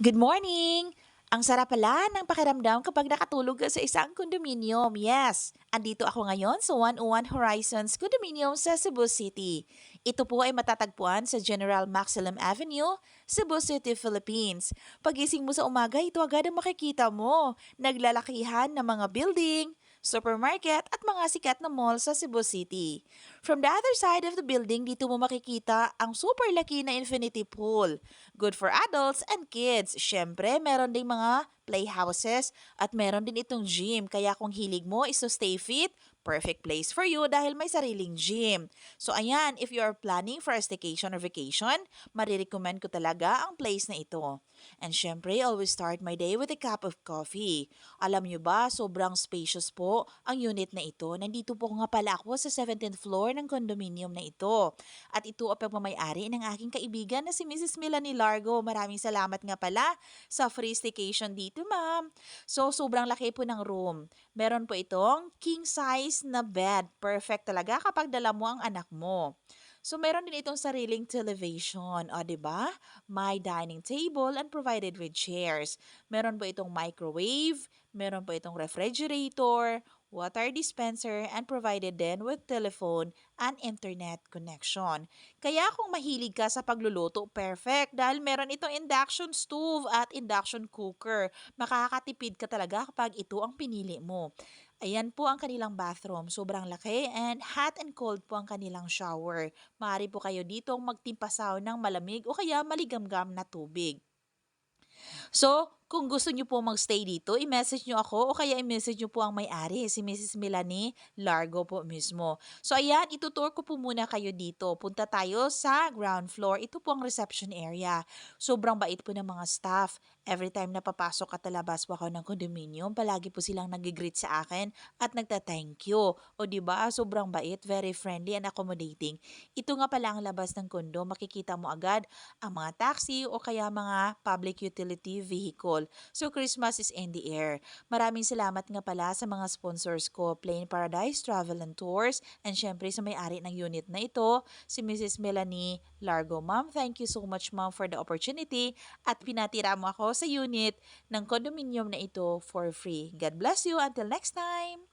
Good morning! Ang sarap pala ng pakiramdam kapag nakatulog ka sa isang kondominium. Yes, andito ako ngayon sa 101 Horizons Condominium sa Cebu City. Ito po ay matatagpuan sa General Maximum Avenue, Cebu City, Philippines. Pagising mo sa umaga, ito agad ang makikita mo. Naglalakihan ng mga building, supermarket at mga sikat na mall sa Cebu City. From the other side of the building, dito mo makikita ang super laki na infinity pool. Good for adults and kids. Siyempre, meron ding mga playhouses at meron din itong gym. Kaya kung hilig mo is to stay fit, perfect place for you dahil may sariling gym. So ayan, if you are planning for a staycation or vacation, marirecommend ko talaga ang place na ito. And syempre, always start my day with a cup of coffee. Alam nyo ba, sobrang spacious po ang unit na ito. Nandito po nga pala ako sa 17th floor ng condominium na ito. At ito ang pagmamayari ng aking kaibigan na si Mrs. Melanie Largo. Maraming salamat nga pala sa free staycation dito, ma'am. So, sobrang laki po ng room. Meron po itong king size na bed. Perfect talaga kapag dala mo ang anak mo. So, meron din itong sariling television. O, ba? May dining table and provided with chairs. Meron po itong microwave, meron po itong refrigerator, water dispenser, and provided din with telephone and internet connection. Kaya kung mahilig ka sa pagluluto, perfect dahil meron itong induction stove at induction cooker. Makakatipid ka talaga kapag ito ang pinili mo. Ayan po ang kanilang bathroom. Sobrang laki and hot and cold po ang kanilang shower. Maaari po kayo ditong magtimpasaw ng malamig o kaya maligamgam na tubig. So, kung gusto nyo po magstay dito, i-message nyo ako o kaya i-message nyo po ang may-ari, si Mrs. Melanie Largo po mismo. So, ayan, itutour ko po muna kayo dito. Punta tayo sa ground floor. Ito po ang reception area. Sobrang bait po ng mga staff. Every time na papasok at talabas po ako ng condominium, palagi po silang nag-greet sa akin at nagta-thank you. O di ba sobrang bait, very friendly and accommodating. Ito nga pala ang labas ng kondo. Makikita mo agad ang mga taxi o kaya mga public utility vehicle. So Christmas is in the air. Maraming salamat nga pala sa mga sponsors ko, Plain Paradise Travel and Tours, and syempre sa may-ari ng unit na ito, si Mrs. Melanie Largo. Ma'am, thank you so much ma'am for the opportunity at pinatira mo ako sa unit ng condominium na ito for free. God bless you. Until next time!